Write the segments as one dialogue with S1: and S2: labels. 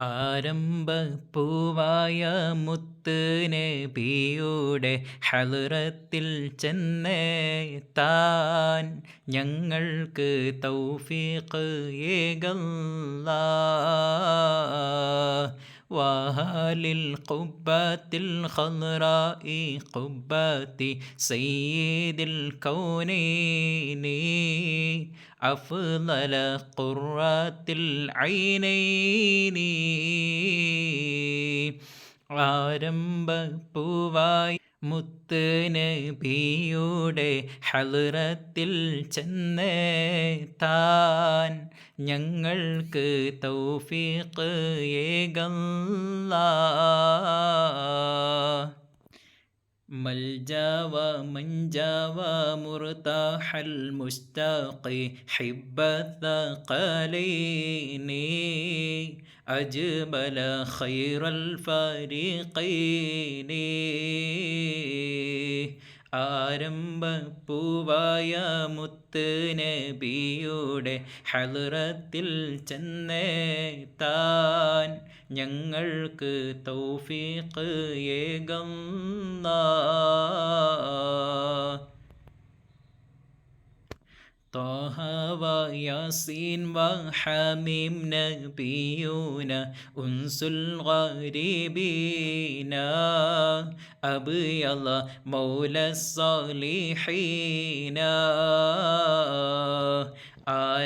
S1: ആരംഭ പൂവായ മുത്ത് നബിയുടെ ഹലുറത്തിൽ ചെന്നേത്താൻ ഞങ്ങൾക്ക് തൗഫീഖ് ഏകല്ല. വാഹാലിൽ കുബത്തിൽ ഹലുറായി കുബത്തി സയ്യീദിൽ കൗനീനീ. അഫ്ലല ഖുറാത്തിൽ ഐനൈനീ. ആരംഭ പൂവായി മുത്ത് നബിയുടെ ചെന്ന് താൻ. ഞങ്ങൾക്ക് തൗഫീഖ് ഏകല്ല. مل جاوى مرتاح المشتاق حب الثقلين أجمل خير الفريقين ആരംഭ പൂവായ മുത്ത് നബിയുടെ ഹലറത്തിൽ ചെന്നേ താൻ ഞങ്ങൾക്ക് തൗഫീഖ് ഏകം طه وياسين وحميم نبينا أنس الغريبين أبيض مولى الصالحين.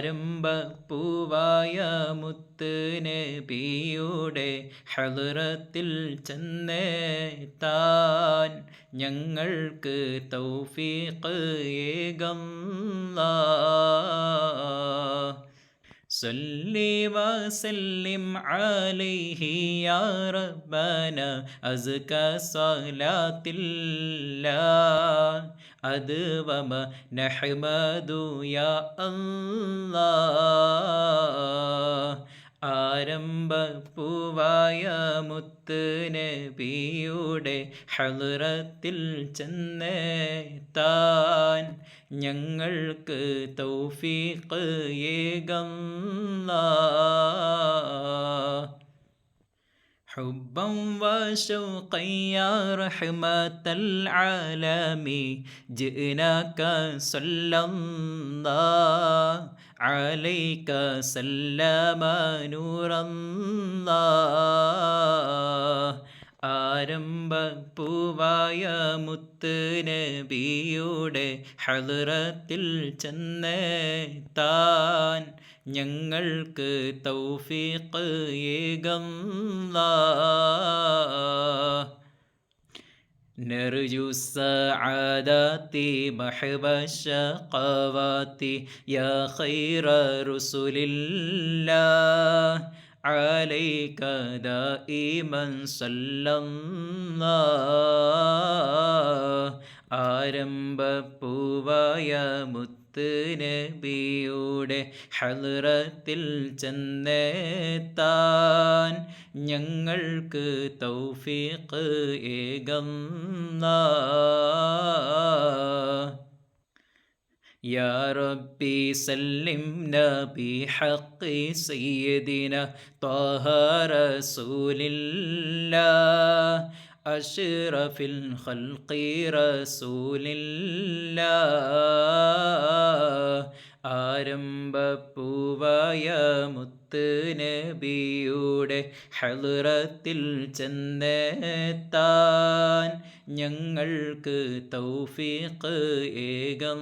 S1: ആരംഭ പൂവായ മുത്ത് പിയുടെ ഹലുറത്തിൽ ചെന്നേ താൻ ഞങ്ങൾക്ക് തൗഫീഖ് ഏകം صلي وسلم عليه يا ربنا أزكى صلاة الله أدوم نحمد يا الله ആരംഭ പൂവായ മുത്ത് നബിയുടെ ഹലറത്തിൽ ചെന്ന് താൻ ഞങ്ങൾക്ക് തൗഫീഖ് ഏകം حبا وشوقا يا رحمة العالم جئناك صلى الله عليك سلم نور الله ആരംഭ പൂവായ മുത്ത് നബിയുടെ ഹലറത്തിൽ ചെന്ന് താൻ ഞങ്ങൾക്ക് തൗഫീഖ് ഏകം نرجو السعادات محب الشقوات يا خير رسل الله عليك دائما صلى الله ആരംഭ പൂവായ മുത്ത് മുത്ത് നബിയുടെ ഹലറത്തിൽ ചെന്നെത്താൻ ഞങ്ങൾക്ക് തൗഫീഖ് ഏകം يا ربي سلمنا بحق سيدنا طه رسول الله أشرف الخلق رسول الله ആരംഭപ്പൂവായ മുത്ത് നബിയുടെ ഹലറത്തിൽ ചെന്നെത്താൻ ഞങ്ങൾക്ക് തൗഫീഖ് ഏകം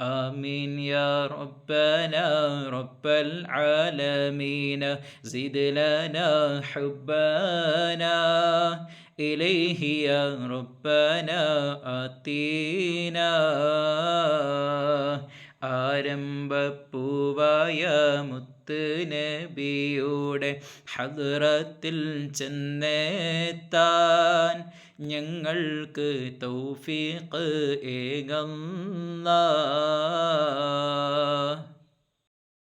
S1: آمين يا ربنا رب العالمين زد لنا حبنا إليه يا ربنا آتينا ആരംഭപ്പൂവായ മുത്ത് നബിയുടെ ഹദ്റത്തിൽ ചെന്നെത്താൻ ഞങ്ങൾക്ക് തൗഫീഖ് ഏകല്ലാ